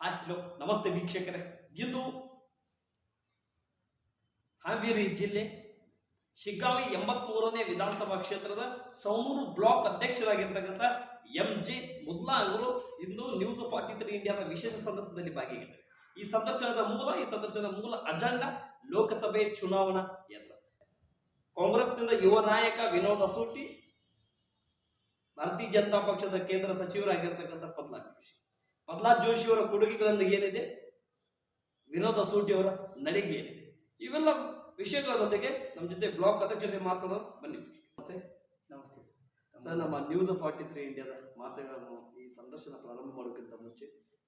Hi, hello, ನಮಸ್ತೆ ವೀಕ್ಷಕರೇ. ಇಂದು ಹಾವೇರಿ ಜಿಲ್ಲೆ ಶಿಗ್ಗಾವಿ ಎಂಬತ್ಮೂರನೇ ವಿಧಾನಸಭಾ ಕ್ಷೇತ್ರದ ಸೌನೂರು ಬ್ಲಾಕ್ ಅಧ್ಯಕ್ಷರಾಗಿರ್ತಕ್ಕಂಥ ಎಂ ಜಿ ಮುದ್ಲಾ ಅವರು ಇಂದು ನ್ಯೂಸ್ ಫಾರ್ಟಿ ತ್ರೀ ಇಂಡಿಯಾದ ವಿಶೇಷ ಸಂದರ್ಶನದಲ್ಲಿ ಭಾಗಿಯಾಗಿದ್ದಾರೆ. ಈ ಸಂದರ್ಶನದ ಮೂಲ, ಈ ಸಂದರ್ಶನದ ಮೂಲ ಅಜೆಂಡಾ ಲೋಕಸಭೆ ಚುನಾವಣಾ ಯಂತ್ರ ಕಾಂಗ್ರೆಸ್ನಿಂದ ಯುವ ನಾಯಕ ವಿನೋದ್ ಅಸೂಟಿ ಭಾರತೀಯ ಜನತಾ ಪಕ್ಷದ ಕೇಂದ್ರ ಸಚಿವರಾಗಿರ್ತಕ್ಕಂಥ ಪ್ರಹ್ಲಾದ್ ಪ್ರಹ್ಲಾದ್ ಜೋಶಿ ಅವರ ಕೊಡುಗೆಗಳನ್ನು ಏನಿದೆ? ವಿನೋದ ಅಸೂಟಿ ಅವರ ನಡಿಗೆ ಏನಿದೆ? ಇವೆಲ್ಲ ಜೊತೆಗೆ ನಮ್ಮ ಜೊತೆ ಬ್ಲಾಕ್ ಅಧ್ಯಕ್ಷತೆ ಮಾತನಾಡೋದು ಬನ್ನಿ. ನಮಸ್ತೆ. ನಮಸ್ತೆ ಸರ್. ನಮ್ಮ ನ್ಯೂಸ್ ಫಾರ್ಟಿ ತ್ರೀ ಇಂಡಿಯಾದ ಮಾತುಗಳನ್ನು ಈ ಸಂದರ್ಶನ ಪ್ರಾರಂಭ ಮಾಡೋಕ್ಕಿಂತ ಮುಂಚೆ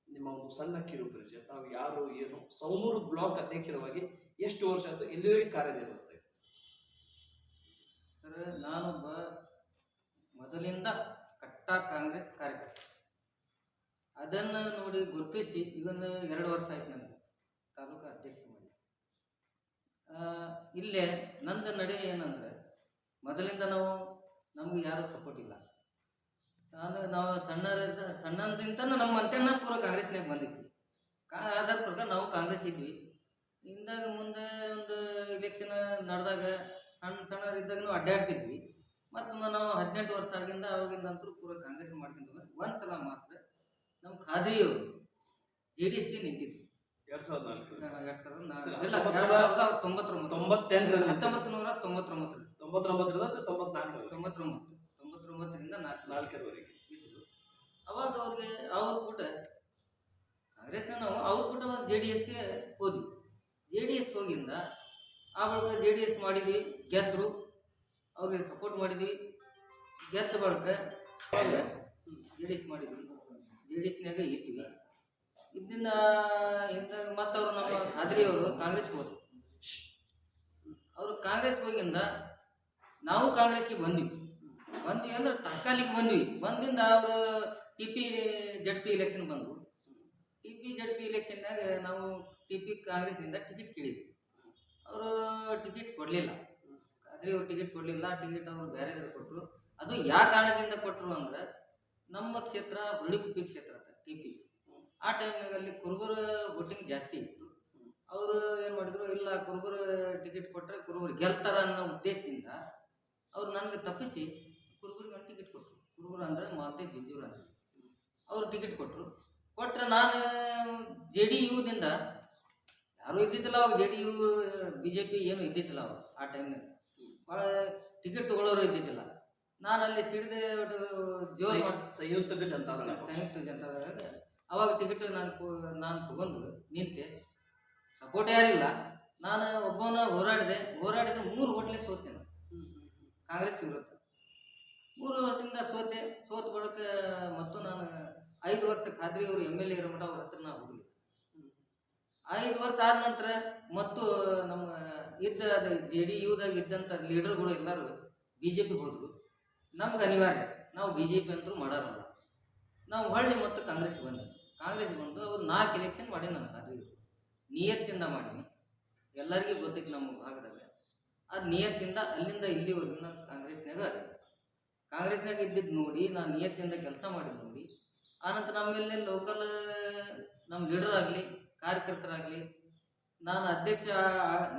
ನಿಮ್ಮ ಒಂದು ಸಣ್ಣ ಕಿರು ಪರಿಚಯ. ತಾವು ಯಾರು ಏನು? ಸೌನೂರು ಬ್ಲಾಕ್ ಅಧ್ಯಕ್ಷರವಾಗಿ ಎಷ್ಟು ವರ್ಷ ಆಯಿತು? ಎಲ್ಲಿವರೆಗೆ ಕಾರ್ಯನಿರ್ವಹಿಸ್ತಾ ಇದ್ದೀರಿ ಸರ್? ನಾನೊಬ್ಬ ಮೊದಲಿಂದ ಕಟ್ಟ ಕಾಂಗ್ರೆಸ್ ಕಾರ್ಯಕರ್ತ. ಅದನ್ನು ನೋಡಿ ಗುರುತಿಸಿ ಇದನ್ನು ಎರಡು ವರ್ಷ ಆಯ್ತು ನನಗೆ ತಾಲೂಕು ಅಧ್ಯಕ್ಷ ಮಾಡಿ ಇಲ್ಲೇ ನಂದು ನಡೆ ಏನಂದ್ರೆ, ಮೊದಲಿಂದ ನಾವು ನಮಗೆ ಯಾರೂ ಸಪೋರ್ಟ್ ಇಲ್ಲ. ನಾನು, ನಾವು ಸಣ್ಣರಿಂದ ಸಣ್ಣದಿಂದ ನಮ್ಮ ಅಂತೆನ ಪೂರ ಕಾಂಗ್ರೆಸ್ನಾಗ ಬಂದಿದ್ವಿ. ಕಾ ಅದರ ಪ್ರಕಾರ ನಾವು ಕಾಂಗ್ರೆಸ್ ಇದ್ವಿ. ಇಂದಾಗ ಮುಂದೆ ಒಂದು ಇಲೆಕ್ಷನ್ ನಡೆದಾಗ ಸಣ್ಣ ಸಣ್ಣರಿದ್ದಾಗ ನಾವು ಅಡ್ಡಾಡ್ತಿದ್ವಿ ಮತ್ತು ನಾವು ಹದಿನೆಂಟು ವರ್ಷ ಆಗಿಂದ ಅವಾಗಿಂದ ಅಂತೂ ಪೂರ ಕಾಂಗ್ರೆಸ್ ಮಾಡ್ಕೊಂಡು ಒಂದು ಸಲ ಮಾತ್ರ ನಮ್ಮ ಖಾದ್ರಿಯವರು ಜೆ ಡಿ ಎಸ್ಗೆ ನಿಂತಿದ್ವಿ ಎರಡ್ ಸಾವಿರದ ನಾಲ್ಕು. ತೊಂಬತ್ತೊಂಬತ್ತು ಹತ್ತೊಂಬತ್ತು ನೂರ ತೊಂಬತ್ತೊಂಬತ್ತರಲ್ಲಿ. ತೊಂಬತ್ತೊಂಬತ್ತರಿಂದ ತೊಂಬತ್ನಾಲ್ಕು ತೊಂಬತ್ತೊಂಬತ್ತು. ತೊಂಬತ್ತೊಂಬತ್ತರಿಂದ ನಾಲ್ಕು ನಾಲ್ಕರವರೆಗೆ. ಇದ್ರು. ಅವಾಗ ಅವ್ರಿಗೆ ಅವ್ರ ಕೂಟ ಕಾಂಗ್ರೆಸ್ನ ನಾವು ಅವ್ರ ಕೂಡ ಜೆ ಡಿ ಎಸ್ಗೆ ಹೋದ್ವಿ. ಜೆ ಡಿ ಎಸ್ ಹೋಗಿಂದ ಆ ಬಳಿಕ ಜೆ ಡಿ ಎಸ್ ಮಾಡಿದ್ವಿ ಗೆದ್ರು. ಅವ್ರಿಗೆ ಸಪೋರ್ಟ್ ಮಾಡಿದ್ವಿ. ಗೆದ್ದ ಬಳಿಕ ಜೆ ಡಿ ಎಸ್ ಮಾಡಿದ್ವಿ ಜೆ ಡಿ ಎಸ್ನಾಗ ಇದ್ವಿ. ಇದನ್ನ ಇದ್ದಾಗ ಮತ್ತು ಅವರು ನಮ್ಮ ಖಾದ್ರಿ ಅವರು ಕಾಂಗ್ರೆಸ್ಗೆ ಹೋದ್ರು ಅವರು ಕಾಂಗ್ರೆಸ್ ಹೋಗಿಂದ ನಾವು ಕಾಂಗ್ರೆಸ್ಗೆ ಬಂದ್ವಿ. ಬಂದ್ವಿ ಅಂದ್ರೆ ತಾತ್ಕಾಲಿಕ ಬಂದ್ವಿ. ಬಂದಿಂದ ಅವರು T P Z P election ಬಂದ್ವು. T P Z P ಎಲೆಕ್ಷನ್ನಾಗ ನಾವು ಟಿ ಪಿ ಕಾಂಗ್ರೆಸ್ನಿಂದ ಟಿಕೆಟ್ ಕೇಳಿದ್ವಿ. ಅವರು ಟಿಕೆಟ್ ಕೊಡಲಿಲ್ಲ. ಆದ್ರೆ ಅವ್ರು ಟಿಕೆಟ್ ಕೊಡಲಿಲ್ಲ. ಟಿಕೆಟ್ ಅವರು ಬೇರೆ ಕೊಟ್ಟರು ಅದು ಯಾವ ಕಾರಣದಿಂದ ಕೊಟ್ಟರು ಅಂದ್ರೆ ನಮ್ಮ ಕ್ಷೇತ್ರ ಹುಳಿಕುಪ್ಪಿ ಕ್ಷೇತ್ರ ಅಂತ ಟಿ ಪಿ ಆ ಟೈಮ್ನಲ್ಲಿ ಕುರುಬರ ವೋಟಿಂಗ್ ಜಾಸ್ತಿ ಇತ್ತು. ಅವರು ಏನು ಮಾಡಿದ್ರು, ಇಲ್ಲ ಕುರುಬರ ಟಿಕೆಟ್ ಕೊಟ್ಟರೆ ಕುರುಬರು ಗೆಲ್ತಾರ ಅನ್ನೋ ಉದ್ದೇಶದಿಂದ ಅವ್ರು ನನಗೆ ತಪ್ಪಿಸಿ ಕುರುಬರಿಗೆ ಒಂದು ಟಿಕೆಟ್ ಕೊಟ್ಟರು ಕುರುಬರು ಅಂದರೆ ಮಾಲ್ತೆ, ಬಿಜೂರು ಅಂತ ಅವ್ರು ಟಿಕೆಟ್ ಕೊಟ್ಟರು ಕೊಟ್ಟರೆ ನಾನು ಜೆ ಡಿ ಯುದಿಂದ ಯಾರು ಇದ್ದಿದ್ದಿಲ್ಲ ಅವಾಗ J D U B J P ಏನು ಇದ್ದಿದ್ದಿಲ್ಲ ಅವಾಗ ಆ ಟೈಮ್ನಾಗ ಭಾಳ ಟಿಕೆಟ್ ತೊಗೊಳೋರು ಇದ್ದಿದ್ದಿಲ್ಲ. ನಾನು ಅಲ್ಲಿ ಸಿಡಿದೆ ಜೋರು ಮಾಡಿ ಸಂಯುಕ್ತ ಜನತಾದಳ. ಸಂಯುಕ್ತ ಜನತಾ ಅವಾಗ ಟಿಕೆಟ್ ನಾನು ನಾನು ತಗೊಂಡು ನಿಂತೆ. ಸಪೋರ್ಟ್ ಯಾರಿಲ್ಲ ನಾನು ಒಬ್ಬನ ಹೋರಾಡಿದೆ. ಹೋರಾಡಿದ್ರೆ ಮೂರು ಹೋಟ್ಲೆ ಸೋತೆ ನಾನು. ಕಾಂಗ್ರೆಸ್ ವಿರುದ್ಧ. ಮೂರು ಹೋಟಿಂದ ಸೋತೆ. ಸೋತ ಬಳಿಕ ಮತ್ತು ನಾನು ಐದು ವರ್ಷ ಖಾದ್ರಿ ಅವರು ಎಂ ಎಲ್ ಎ ಇರೋ ಮಠ ಅವ್ರ ಹತ್ರ ನಾ ಹೋಗಲಿ ಐದು ವರ್ಷ ಆದ ನಂತರ ಮತ್ತು ನಮ್ಮ ಇದ್ದ ಜೆ ಡಿ ಯುದಾಗ ಇದ್ದಂಥ ಲೀಡರ್ಗಳು ಎಲ್ಲರೂ ಬಿ ಜೆ ಪಿ ಹೋದ್ರು. ನಮ್ಗೆ ಅನಿವಾರ್ಯ. ನಾವು ಬಿ ಜೆ ಪಿ ಅಂದರೂ ಮಾಡೋರಲ್ಲ. ನಾವು ಹೊಳ್ಳಿ ಮತ್ತು ಕಾಂಗ್ರೆಸ್ ಬಂದ್ವಿ. ಕಾಂಗ್ರೆಸ್ ಬಂದು ಅವ್ರು ನಾಲ್ಕು ಎಲೆಕ್ಷನ್ ಮಾಡಿ ನಮ್ಮ ಅದು ನಿಯತ್ತಿಂದ ಮಾಡೀನಿ ಎಲ್ಲರಿಗೂ ಗೊತ್ತೈತಿ ನಮ್ಮ ಭಾಗದಾಗ. ಅದು ನಿಯತ್ತಿಂದ ಅಲ್ಲಿಂದ ಇಲ್ಲಿವರೆಗೂ ನಾನು ಕಾಂಗ್ರೆಸ್ನಾಗ ಕಾಂಗ್ರೆಸ್ನಾಗ ಇದ್ದಿದ್ದು ನೋಡಿ ನಾನು ನಿಯತ್ತಿಂದ ಕೆಲಸ ಮಾಡಿದ್ದು ನೋಡಿ, ಆನಂತರ ನಮ್ಮಲ್ಲಿ ಲೋಕಲ್ ನಮ್ಮ ಲೀಡರ್ ಆಗಲಿ, ಕಾರ್ಯಕರ್ತರಾಗಲಿ, ನಾನು ಅಧ್ಯಕ್ಷ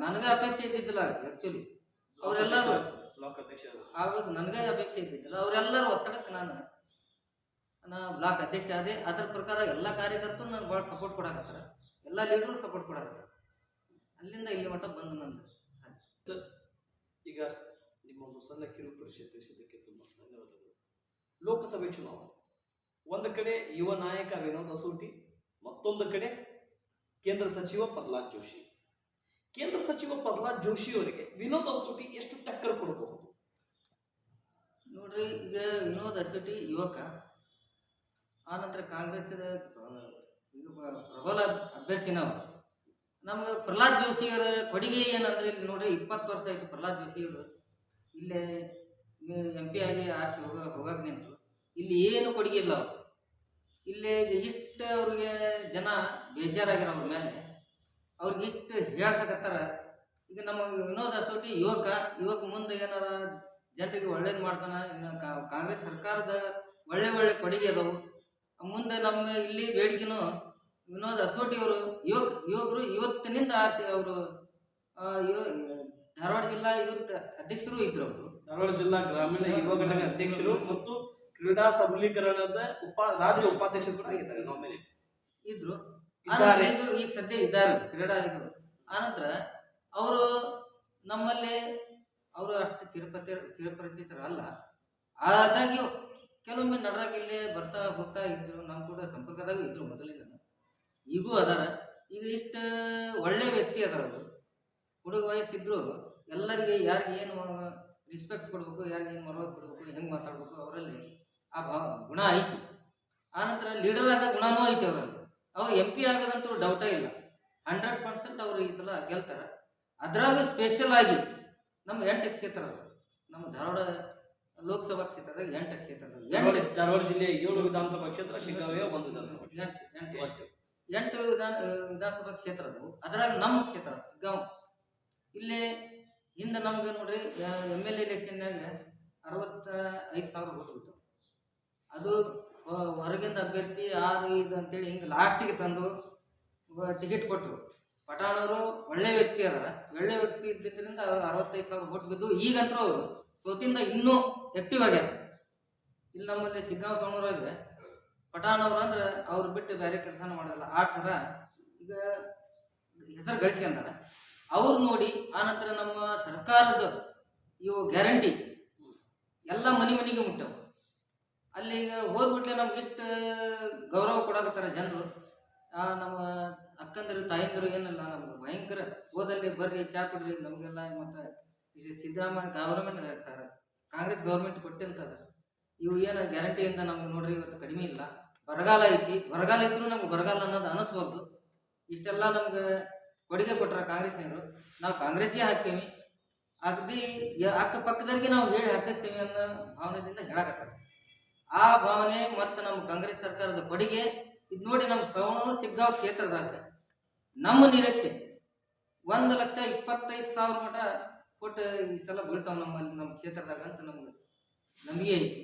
ನನಗೆ ಅಪೇಕ್ಷೆ ಇದ್ದಿದ್ದಿಲ್ಲ ಆ್ಯಕ್ಚುಲಿ ಅವರೆಲ್ಲರೂ ಬ್ಲಾಕ್ ಅಧ್ಯಕ್ಷ ಆಗೋದು ನನಗೆ ಅಪೇಕ್ಷೆ ಇದ್ದಿದ್ದಿಲ್ಲ. ಅವರೆಲ್ಲರೂ ಒತ್ತಡಕ್ಕೆ ನಾನು, ನಾ ಬ್ಲಾಕ್ ಅಧ್ಯಕ್ಷ ಆದೆ. ಅದ್ರ ಪ್ರಕಾರ ಎಲ್ಲ ಕಾರ್ಯಕರ್ತರು ನಾನು ಭಾಳ ಸಪೋರ್ಟ್ ಕೊಡಕತ್ತಾರ. ಎಲ್ಲ ಲೀಡರು ಸಪೋರ್ಟ್ ಕೊಡಕತ್ತಾರ. ಅಲ್ಲಿಂದ ಇಲ್ಲಿ ಮಟ್ಟ ಬಂದು ನಂದು. ಈಗ ನಿಮ್ಮ ಒಂದು ಸಣ್ಣ ಕಿರು ಪರಿಷತ್ ತಿಳಿಸಿದ್ದಕ್ಕೆ ತುಂಬ ಧನ್ಯವಾದಗಳು. ಲೋಕಸಭೆ ಚುನಾವಣೆ. ಒಂದು ಕಡೆ ಯುವ ನಾಯಕ ವಿನೋದ್ ಅಸೂಟಿ ಮತ್ತೊಂದು ಕಡೆ ಕೇಂದ್ರ ಸಚಿವ ಪ್ರಹ್ಲಾದ್ ಜೋಶಿ. ಕೇಂದ್ರ ಸಚಿವ ಪ್ರಹ್ಲಾದ್ ಜೋಶಿ ಅವರಿಗೆ ವಿನೋದ್ ಅಸೋಟಿ ಎಷ್ಟು ಟಕ್ಕರ್ ಕೊಡಬಹುದು? ನೋಡ್ರಿ, ಈಗ ವಿನೋದ್ ಅಸೋಟಿ ಯುವಕ ಆನಂತರ ಕಾಂಗ್ರೆಸ್ಸಿನ ಪ್ರಬಲ ಅಭ್ಯರ್ಥಿನ ನಮ್ಗೆ ಪ್ರಹ್ಲಾದ್ ಜೋಶಿಯವರ ಕೊಡುಗೆ ಏನಂದ್ರೆ ಇಲ್ಲಿ ನೋಡ್ರಿ, ಇಪ್ಪತ್ತು ವರ್ಷ ಆಯ್ತು ಪ್ರಹ್ಲಾದ್ ಜೋಶಿಯವರು. ಇಲ್ಲೇ ಎಂ ಪಿ ಆಗಿ ಆರ್ಸಿ ಹೋಗ ಹೋಗಕ್ಕೆ ನಿಂತು. ಇಲ್ಲಿ ಏನು ಕೊಡುಗೆ ಇಲ್ಲ ಅವ್ರು. ಇಲ್ಲೇ ಇಷ್ಟು ಅವ್ರಿಗೆ ಜನ ಬೇಜಾರಾಗಿರೋ ಅವ್ರ ಮೇಲೆ ಅವ್ರಿಗೆ ಇಷ್ಟು ಹೇಳ್ಸಕತ್ತಾರ? ಈಗ ನಮ್ಮ ವಿನೋದ್ ಅಸೋಟಿ ಯುವಕ ಯುವಕ ಮುಂದೆ ಏನಾರ ಜನರಿಗೆ ಒಳ್ಳೇದು ಮಾಡ್ತಾನ ಇನ್ನು ಕಾಂಗ್ರೆಸ್ ಸರ್ಕಾರದ ಒಳ್ಳೆ ಒಳ್ಳೆ ಕೊಡುಗೆ ಅದಾವು. ಮುಂದೆ ನಮ್ಮ ಇಲ್ಲಿ ಬೇಡಿಕೆನೂ ವಿನೋದ್ ಅಸೋಟಿ ಅವರು ಯುವಕ ಯುವಕರು ಇವತ್ತಿನಿಂದ ಆರ್ಸಿ ಅವರು ಧಾರವಾಡ ಜಿಲ್ಲಾ ಇವತ್ತು ಅಧ್ಯಕ್ಷರು ಇದ್ರು ಅವರು. ಧಾರವಾಡ ಜಿಲ್ಲಾ ಗ್ರಾಮೀಣ ಯುವ ಘಟಕ ಅಧ್ಯಕ್ಷರು ಮತ್ತು ಕ್ರೀಡಾ ಸಬಲೀಕರಣದ ಉಪ ರಾಜ್ಯ ಉಪಾಧ್ಯಕ್ಷರು ಕೂಡ ಆಗಿದ್ದಾರೆ ನಾಮಿನಿ ಇದ್ರು. ಇದ್ದಾರೆ. ಈಗ ಸದ್ಯ ಇದ್ದಾರೆ ಕ್ರೀಡಾ ಇದು ಆನಂತರ ಅವರು ನಮ್ಮಲ್ಲಿ ಅವರು ಅಷ್ಟು ಚಿರಪತಿ ಚಿರಪರಿಚಿತರಲ್ಲ. ಆದಾಗ್ಯೂ ಕೆಲವೊಮ್ಮೆ ನಡರಾಗಿ ಇಲ್ಲೇ ಬರ್ತಾ ಹೋಗ್ತಾ ಇದ್ರು, ನಮ್ಮ ಕೂಡ ಸಂಪರ್ಕದಾಗ ಇದ್ರು ಮೊದಲಿಂದ ಈಗೂ ಅದಾರ. ಈಗ ಇಷ್ಟ ಒಳ್ಳೆ ವ್ಯಕ್ತಿ ಅದಾರ ಅವರು. ಹುಡುಗ ವಯಸ್ಸಿದ್ರು ಎಲ್ಲರಿಗೆ ಯಾರಿಗೆ ಏನು ರಿಸ್ಪೆಕ್ಟ್ ಕೊಡ್ಬೇಕು, ಯಾರಿಗೆ ಏನು ಮರ್ಯಾದೆ ಕೊಡ್ಬೇಕು, ಹೆಂಗೆ ಮಾತಾಡ್ಬೇಕು ಅವರಲ್ಲಿ ಆ ಭಾವ ಗುಣ ಐತಿ. ಆನಂತರ ಲೀಡರ್ ಆಗ ಗುಣನೂ ಐತಿ ಅವರಲ್ಲಿ. ಅವ್ರು ಎಂ ಪಿ ಆಗೋದಂತೂ ಡೌಟೇ ಇಲ್ಲ. ಹಂಡ್ರೆಡ್ ಪರ್ಸೆಂಟ್ ಅವರು ಈ ಸಲ ಗೆಲ್ತಾರೆ. ಅದ್ರಾಗ ಸ್ಪೆಷಲ್ ಆಗಿ ನಮ್ಮ ಎಂಟು ಕ್ಷೇತ್ರ. ನಮ್ಮ ಧಾರವಾಡ ಲೋಕಸಭಾ ಕ್ಷೇತ್ರದಾಗ ಎಂಟು ಕ್ಷೇತ್ರ. ಧಾರವಾಡ ಜಿಲ್ಲೆಯ ಏಳು ವಿಧಾನಸಭಾ ಕ್ಷೇತ್ರ ಶಿಗ್ಗಾವಿಯ ಒಂದು ವಿಧಾನಸಭಾ. ಎಂಟು ಎಂಟು. ವಿಧಾನ ವಿಧಾನಸಭಾ ಕ್ಷೇತ್ರ ಅದಾವು. ಅದ್ರಾಗ ನಮ್ಮ ಕ್ಷೇತ್ರ ಸಿಗ್ಗಾಂವ್ ಇಲ್ಲಿ ಹಿಂದೆ ನಮ್ಗೆ ನೋಡ್ರಿ ಎಂ ಎಲ್ ಎಲೆಕ್ಷನ್ಯಾಗ ಅರವತ್ತ ಐದು ಸಾವಿರ ಓಟ್ ಅದು ಹೊರಗಿಂದ ಅಭ್ಯರ್ಥಿ ಅದು ಇದು ಅಂತೇಳಿ ಹಿಂಗೆ ಲಾಸ್ಟಿಗೆ ತಂದು ಟಿಕೆಟ್ ಕೊಟ್ಟರು ಪಠಾಣವರು ಒಳ್ಳೆ ವ್ಯಕ್ತಿ ಅದಾರ. ಒಳ್ಳೆ ವ್ಯಕ್ತಿ ಇದ್ದಿದ್ದರಿಂದ ಅರವತ್ತೈದು ಸಾವಿರ ಓಟ್ ಬಿದ್ದು ಈಗಂತೂ ಅವರು ಸೋತಿಂದ ಇನ್ನೂ ಆಕ್ಟಿವ್ ಆಗ್ಯಾರ. ಇಲ್ಲಿ ನಮ್ಮಲ್ಲಿ ಸಿಗ್ಗಾಂವ್ ಆದರೆ ಅವ್ರು ಅಂದ್ರೆ ಅವ್ರು ಬಿಟ್ಟು ಬೇರೆ ಕೆಲಸನ ಮಾಡಲ್ಲ. ಆ ಥರ ಈಗ ಹೆಸರು ಗಳಿಸ್ಕೊಂಡಾರ ಅವ್ರು ನೋಡಿ ಆನಂತರ ನಮ್ಮ ಸರ್ಕಾರದ ಇವು ಗ್ಯಾರಂಟಿ ಎಲ್ಲ ಮನೆ ಮನೆಗೆ ಮುಟ್ಟವು. ಅಲ್ಲಿ ಈಗ ಹೋದ್ಬಿಟ್ಲೆ ನಮ್ಗೆ ಇಷ್ಟು ಗೌರವ ಕೊಡಕತ್ತಾರ ಜನರು. ನಮ್ಮ ಅಕ್ಕಂದಿರು, ತಾಯಂದಿರು ಏನಲ್ಲ, ನಮ್ಗೆ ಭಯಂಕರ. ಹೋದಲ್ಲಿ ಬರ್ರಿ, ಚಾ ಕೊಡ್ರಿ, ನಮಗೆಲ್ಲ ಮತ್ತು ಇದು Siddaramaiah government sir Congress government ಕೊಟ್ಟಿರ್ತದ. ಇವು ಏನ ಗ್ಯಾರಂಟಿಯಿಂದ ನಮ್ಗೆ ನೋಡ್ರಿ, ಇವತ್ತು ಕಡಿಮೆ ಇಲ್ಲ. ಬರಗಾಲ ಐತಿ. ಬರಗಾಲ ಇದ್ರೂ ನಮ್ಗೆ ಬರಗಾಲ ಅನ್ನೋದು ಅನಿಸ್ಬಾರ್ದು. ಇಷ್ಟೆಲ್ಲ ನಮ್ಗೆ ಕೊಡುಗೆ ಕೊಟ್ರ ಕಾಂಗ್ರೆಸ್ನವರು. ನಾವು ಕಾಂಗ್ರೆಸ್ಗೆ ಹಾಕ್ತೀವಿ. ಅಗದಿ ಅಕ್ಕಪಕ್ಕದವ್ರಿಗೆ ನಾವು ಹೇಳಿ ಹಾಕಿಸ್ತೀವಿ ಅನ್ನೋ ಭಾವನೆಯಿಂದ ಹೇಳಕತ್ತಾರೆ. ಆ ಭಾವನೆ ಮತ್ತು ನಮ್ಮ ಕಾಂಗ್ರೆಸ್ ಸರ್ಕಾರದ ಕೊಡುಗೆ, ಇದು ನೋಡಿ ನಮ್ಮ ಸವಣೂರು ಸಿಗ್ದಾವ್ ಕ್ಷೇತ್ರದಾಗ ನಮ್ಮ ನಿರೀಕ್ಷೆ. ಒಂದು ಲಕ್ಷ ಇಪ್ಪತ್ತೈದು ಸಾವಿರ ಮಠ ಕೊಟ್ಟು ಈ ಸಲ ಬೀಳ್ತಾವ ನಮ್ಮ ನಮ್ಮ ಕ್ಷೇತ್ರದಾಗ ಅಂತ ನಮ್ಗೆ ನಮಗೆ ಐತಿ.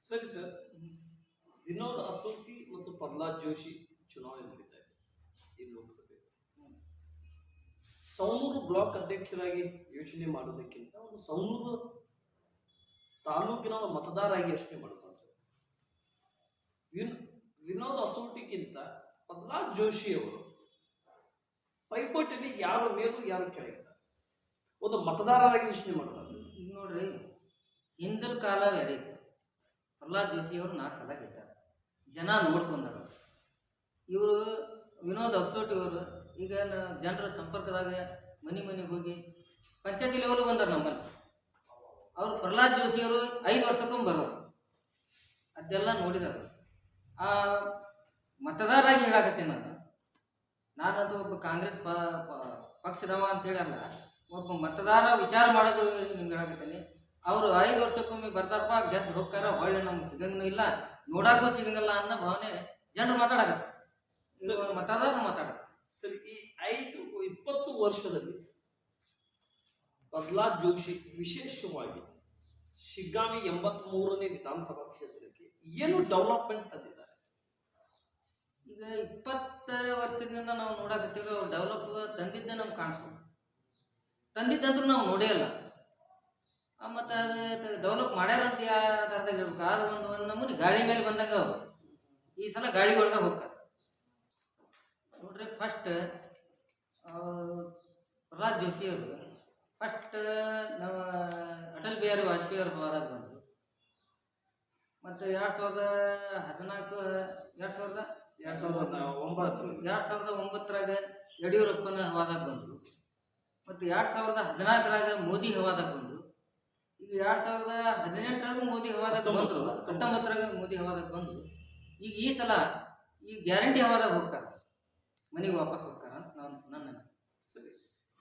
ಸರಿ ಸರ್. ವಿನೋದ್ ಅಸೋಕಿ ಮತ್ತು ಪ್ರಹ್ಲಾದ್ ಜೋಶಿ ಚುನಾವಣೆ ನಡೀತಾ ಇದೆ ಈ ಲೋಕಸಭೆ. ಸೌನೂರು ಬ್ಲಾಕ್ ಅಧ್ಯಕ್ಷರಾಗಿ ಯೋಚನೆ ಮಾಡೋದಕ್ಕಿಂತ ಒಂದು ಸೌನೂರು ತಾಲೂಕಿನ ಮತದಾರರಾಗಿ ಯೋಚನೆ ಮಾಡಬಾರ್ದು ವಿನ್ ವಿನೋದ್ ಅಸೋಟಿಗಿಂತ ಪ್ರಹ್ಲಾದ್ ಜೋಶಿ ಅವರು ಪೈಪೋಟಿಯಲ್ಲಿ ಯಾರು ಮೇಲು, ಯಾರು ಕೆಳಗಿಲ್ಲ ಒಂದು ಮತದಾರರಾಗಿ ಯೋಚನೆ ಮಾಡಬಾರ್ದು ಈಗ ನೋಡ್ರಿ ಹಿಂದಿನ ಕಾಲ ಬೇರೆ ಪ್ರಹ್ಲಾದ್ ಜೋಶಿ ಅವರು ನಾಲ್ಕು ಸಲ ಗೆದ್ದಾರೆ ಜನ ನೋಡ್ಕೊಂಡಾರ. ಇವರು ವಿನೋದ್ ಅಸೋಟಿ ಅವರು, ಈಗ ಜನರ ಸಂಪರ್ಕದಾಗ ಮನೆ ಮನೆಗೆ ಹೋಗಿ ಪಂಚಾಯತಿ ಲೆವೆಲ್ ಬಂದರು ನಮ್ಮಲ್ಲಿ. ಅವರು ಪ್ರಹ್ಲಾದ್ ಜೋಶಿಯವರು ಐದು ವರ್ಷಕ್ಕೊಮ್ಮೆ ಬರೋರು. ಅದೆಲ್ಲ ನೋಡಿದಾರೆ. ಆ ಮತದಾರಾಗಿ ಹೇಳಾಕತ್ತೀನಿ ನಾನು. ನಾನದು ಒಬ್ಬ ಕಾಂಗ್ರೆಸ್ ಪಕ್ಷದವ ಅಂತ ಹೇಳಲ್ಲ ಒಬ್ಬ ಮತದಾರ ವಿಚಾರ ಮಾಡೋದು ನಿಮ್ಗೆ ಹೇಳಾಕತ್ತೀನಿ. ಅವರು ಐದು ವರ್ಷಕ್ಕೊಮ್ಮೆ ಬರ್ತಾರಪ್ಪ ಗೆದ್ದು ಹೋಗ್ತಾರ ಒಳ್ಳೆ ನಮ್ಗೆ ಸಿಗಂಗೂ ಇಲ್ಲ ನೋಡಕ್ಕೂ ಸಿಗಂಗಿಲ್ಲ ಅನ್ನೋ ಭಾವನೆ ಜನರು ಮಾತಾಡಕತ್ತ. ಮತದಾರ ಮಾತಾಡ ಸರಿ ಈ ಐದು ಇಪ್ಪತ್ತು ವರ್ಷದಲ್ಲಿ ಪ್ರಹ್ಲಾದ್ ಜೋಶಿ ವಿಶೇಷವಾಗಿ ಶಿಗ್ಗಾವಿ ಎಂಬತ್ತ್ ಮೂರನೇ ವಿಧಾನಸಭಾ ಕ್ಷೇತ್ರಕ್ಕೆ ಏನು ಡೆವಲಪ್ಮೆಂಟ್ ತಂದಿದ್ದಾರೆ? ಈಗ ಇಪ್ಪತ್ತು ವರ್ಷದಿಂದ ನಾವು ನೋಡಕತ್ತೀವಿ, ಅವ್ರು ಡೆವಲಪ್ ತಂದಿದ್ದ ನಮ್ಗೆ ಕಾಣಿಸ್ಬೋದು ತಂದಿದ್ದಂದ್ರೂ ನಾವು ನೋಡೇ ಇಲ್ಲ. ಮತ್ತು ಅದು ಡೆವಲಪ್ ಮಾಡ್ಯಾರ ಅಂತ ಯಾವ್ದಾರ್ದಾಗ ಹೇಳ್ಬೇಕು. ಅದು ಒಂದು ಒಂದು ನಮೂನಿ ಗಾಳಿ ಮೇಲೆ ಬಂದಾಗ ಅವ್ರು ಈ ಸಲ ಗಾಳಿ ಒಳಗೆ ಹೋಗ್ತಾರೆ ನೋಡ್ರಿ ಫಸ್ಟ್ ಪ್ರಹ್ಲಾದ್ ಜೋಶಿ ಅವರು ಫಸ್ಟ್ ನಮ್ಮ ಅಟಲ್ ಬಿಹಾರಿ ವಾಜಪೇಯಿ ಅವರು ಹೋದಾಗ ಬಂದರು. ಮತ್ತು ಎರಡು ಸಾವಿರದ ಹದಿನಾಲ್ಕು, ಎರಡು ಸಾವಿರದ ಎರಡ್ ಸಾವಿರದ ಒಂಬತ್ತು ಎರಡು ಸಾವಿರದ ಒಂಬತ್ತರಾಗ ಯಡಿಯೂರಪ್ಪನ ಹವಾದಾಗ ಬಂದರು. ಮತ್ತು ಎರಡು ಸಾವಿರದ ಹದಿನಾಲ್ಕರಾಗ ಮೋದಿ ಹವಾದಾಗ ಬಂದರು. ಈಗ ಎರಡು ಸಾವಿರದ ಹದಿನೆಂಟರಾಗ ಮೋದಿ ಹವಾದಾಗ ಬಂದರು. ಹತ್ತೊಂಬತ್ತರಾಗ. ಮೋದಿ ಹವಾದಾಗ ಬಂದರು. ಈಗ ಈ ಸಲ ಈ ಗ್ಯಾರಂಟಿ ಹವಾದಾಗ ಹೋಗ್ತಾರೆ. ಮನೆಗೆ ವಾಪಸ್ ಹೋಗ್ತಾರೆ ಅಂತ ನಾನು ನನ್ನ ಸರಿ.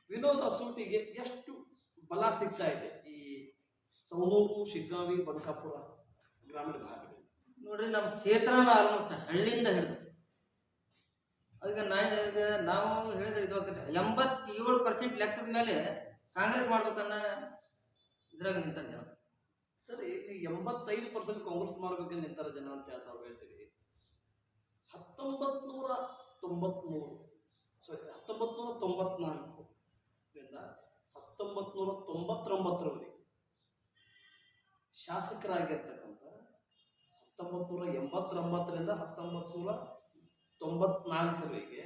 ವಿನೋದ ಸೂಟಿಗೆ ಎಷ್ಟು ಬಲ ಸಿಗ್ತಾ ಇದೆ ಈ ಸೌನೂರು ಶಿಗ್ಗಾವಿ ಬಂಕಾಪುರ ಗ್ರಾಮೀಣ ಭಾಗದಲ್ಲಿ? ನೋಡ್ರಿ ನಮ್ಮ ಕ್ಷೇತ್ರನ ಆಲ್ಮೋಸ್ಟ್ ಹಳ್ಳಿಯಿಂದ ಹಿಡಿದು. ಈಗ ನಾ ಈಗ ನಾವು ಹೇಳಿದ್ರೆ ಇದು ಎಂಬತ್ತೇಳು ಪರ್ಸೆಂಟ್ ಲೆಕ್ಕದ ಮೇಲೆ ಕಾಂಗ್ರೆಸ್ ಮಾಡ್ಬೇಕನ್ನ ಇದ್ರಾಗ ನಿಂತಾರ ಜನ. ಸರಿ, ಇಲ್ಲಿ ಎಂಬತ್ತೈದು ಪರ್ಸೆಂಟ್ ಕಾಂಗ್ರೆಸ್ ಮಾಡ್ಬೇಕಂತ ನಿಂತಾರ ಜನ ಅಂತ ಹೇಳ್ತಾ ಹೇಳ್ತೀವಿ ಹತ್ತೊಂಬತ್ನೂರ ತೊಂಬತ್ಮೂರು. ಸಾರಿ ಹತ್ತೊಂಬತ್ತು ನೂರ ತೊಂಬತ್ನಾಲ್ಕು. ಹತ್ತೊಂಬತ್ತು ನೂರ ತೊಂಬತ್ತೊಂಬತ್ತರವರೆಗೆ ಶಾಸಕರಾಗಿರ್ತಕ್ಕಂಥ ಹತ್ತೊಂಬತ್ತು ನೂರ ಎಂಬತ್ತೊಂಬತ್ತರಿಂದ ಹತ್ತೊಂಬತ್ತು ನೂರ ತೊಂಬತ್ನಾಲ್ಕರವರೆಗೆ